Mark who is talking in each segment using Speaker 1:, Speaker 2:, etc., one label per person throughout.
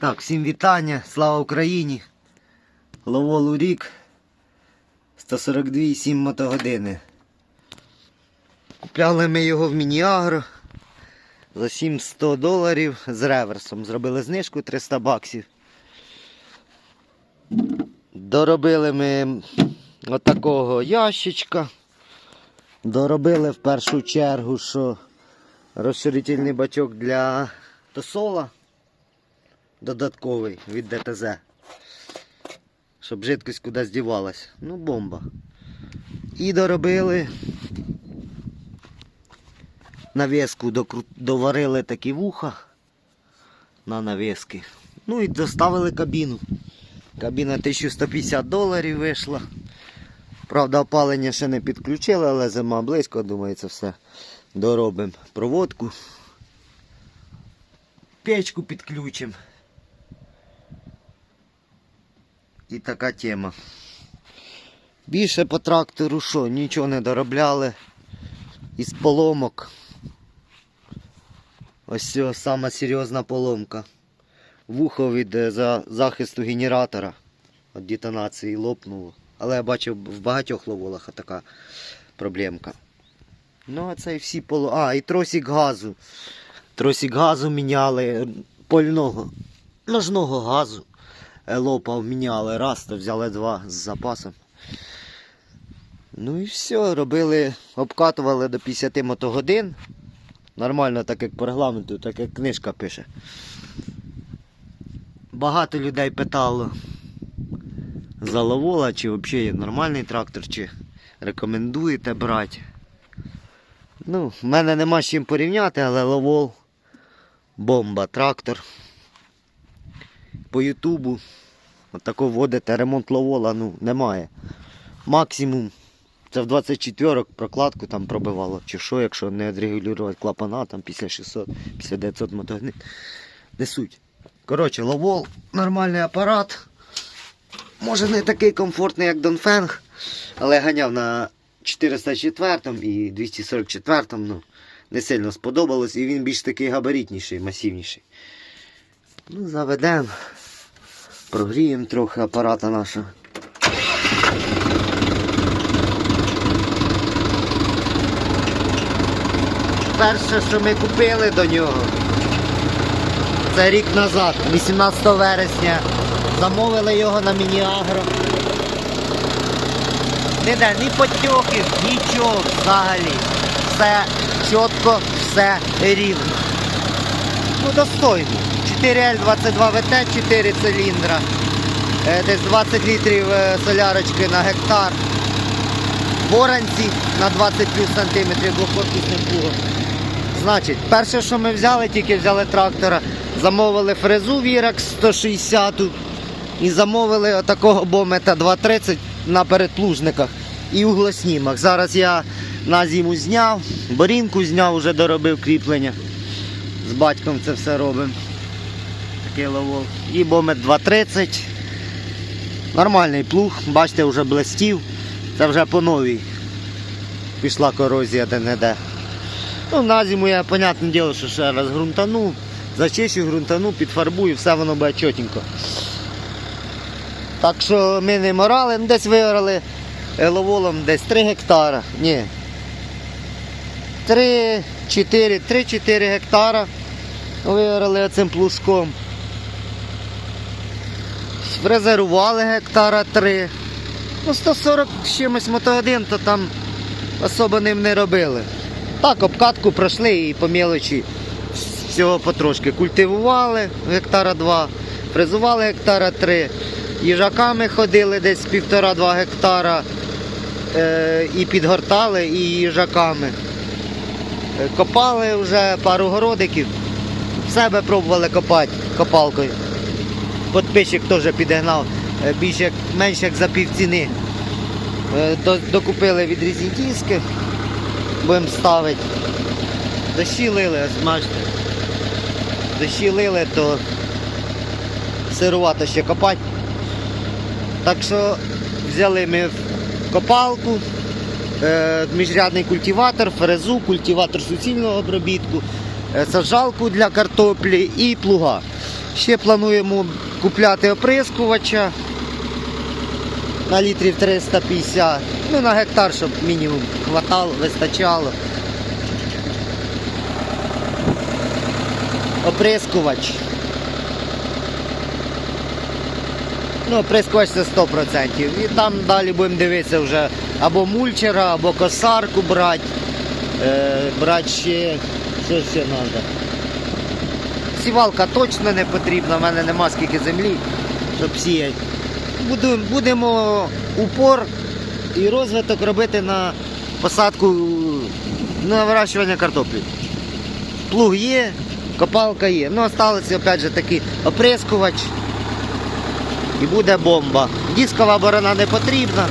Speaker 1: Так, всім вітання, слава Україні. Ловол у рік 142,7 мотогодини. Купляли ми його в Мініагро за 700 доларів з реверсом. Зробили знижку 300 баксів. Доробили ми отакого ящичка. Доробили в першу чергу, що розширительний бачок для тосола додатковий від ДТЗ. Щоб жидкость кудись дівалась. Ну, бомба. І доробили навіску, доварили такі вуха на навіски. Ну і доставили кабіну. Кабіна 1150 доларів вийшла. Правда, опалення ще не підключили, але зима близько, думаю, це все доробимо. Проводку. Печку підключимо. І така тема. Більше по трактору що, нічого не доробляли. Із поломок. Ось цього сама серйозна поломка. Вухо від е, за, захисту генератора від детонації лопнуло. Але я бачив в багатьох ловолах така проблемка. Ну, а це і всі поло. А, і тросик газу. Тросик газу міняли польного ножного газу. Лопав міняли раз, то взяли два з запасом. Ну і все, робили, обкатували до 50 мотогодин. Нормально, так як по регламенту, так як книжка пише. Багато людей питало за ловола, чи взагалі є нормальний трактор, чи рекомендуєте брати. Ну, в мене нема з чим порівняти, але ловол бомба, трактор. По Ютубу отако вводите ремонт ловола, ну, немає. Максимум це в 24 прокладку там пробивало, чи що, якщо не відрегулювати клапана, там після 600, після 900 мотогодин. Не суть. Коротше, ловол, нормальний апарат. Може не такий комфортний, як Донфенг, але ганяв на 404 і 244, ну, не сильно сподобалось, і він більш такий габаритніший, масивніший. Ну, заведемо, прогріємо трохи апарата нашого. Перше, що ми купили до нього, це рік назад, 18 вересня. Замовили його на Мініагро. Ніде, ні потьоків, нічого взагалі. Все чітко, все рівно. Ну, достойно. 4L22 ВТ, 4 циліндра. Е, Десь 20 літрів е, солярочки на гектар. Боранці на 20 плюс сантиметрів двохкорпусним плугом. Значить, перше, що ми взяли, тільки взяли трактора, замовили фрезу Віракс 160 і замовили отакого бомета 230 на передплужниках і углоснімах. Зараз я на зиму зняв, борінку зняв, вже доробив кріплення. З батьком це все робимо. Такий ловол. І бомет 230. Нормальний плуг, бачите, вже блестів. Це вже по новій. Пішла корозія де-не-де. Ну, на зиму я, понятне діло, що ще раз ґрунтану, зачищу ґрунтану, підфарбую, все воно буде чотенько. Так що ми не морали, ну, десь виграли ловолом десь 3 гектара. Ні. 3, 4, 3-4 гектара виграли цим плужком. Фрезерували гектара 3. Ну, 140 з чимось мотогодин, то там особо ним не робили. Так, обкатку пройшли і по мелочі всього потрошки. Культивували гектара 2, фрезували гектара 3, їжаками ходили десь півтора-два гектара е, і підгортали, і їжаками. Е, Копали вже пару городиків, себе пробували копати копалкою. Подписчик теж підігнав е, більш як, за півціни. Е, до- Докупили від Різінтійських будемо ставити. Дощі лили, ось. Дощі лили, то сирувато ще копати. Так що взяли ми копалку, е, міжрядний культиватор, фрезу, культиватор суцільного обробітку, е, саджалку для картоплі і плуга. Ще плануємо купляти оприскувача на літрів 350. Ну, на гектар, щоб мінімум хватало, вистачало. Оприскувач. Ну, оприскувач це 100%. І там далі будемо дивитися вже або мульчера, або косарку брати. Е, брати ще, що ще треба. Сівалка точно не потрібна, в мене нема скільки землі, щоб сіяти. Будемо, будемо упор і розвиток робити на посадку на вирощування картоплі. Плуг є, копалка є. Ну, залишився опять же такий оприскувач. І буде бомба. Дискова борона не потрібна.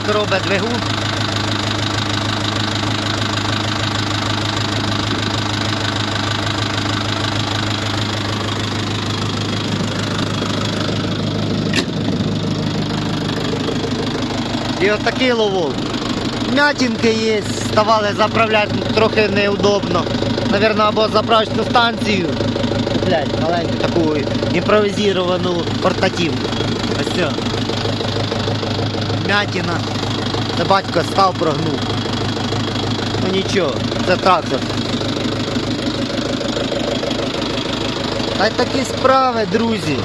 Speaker 1: Так робить двигун. І отакий ловол. М'ятінки є, ставали заправляти трохи неудобно. Навірно, або заправочну станцію. Куплять маленьку таку імпровізовану портативну. Ось все. М'ятіна. Це батько став, прогнув. Ну нічого, це трактор. Та й такі справи, друзі.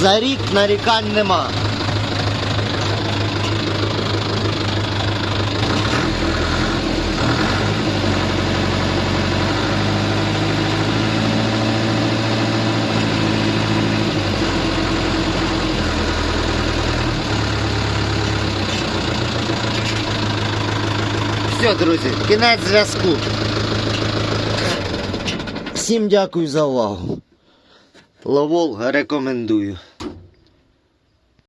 Speaker 1: За рік нарікань нема. Все, друзі, кінець зв'язку. Всім дякую за увагу. Ловол рекомендую.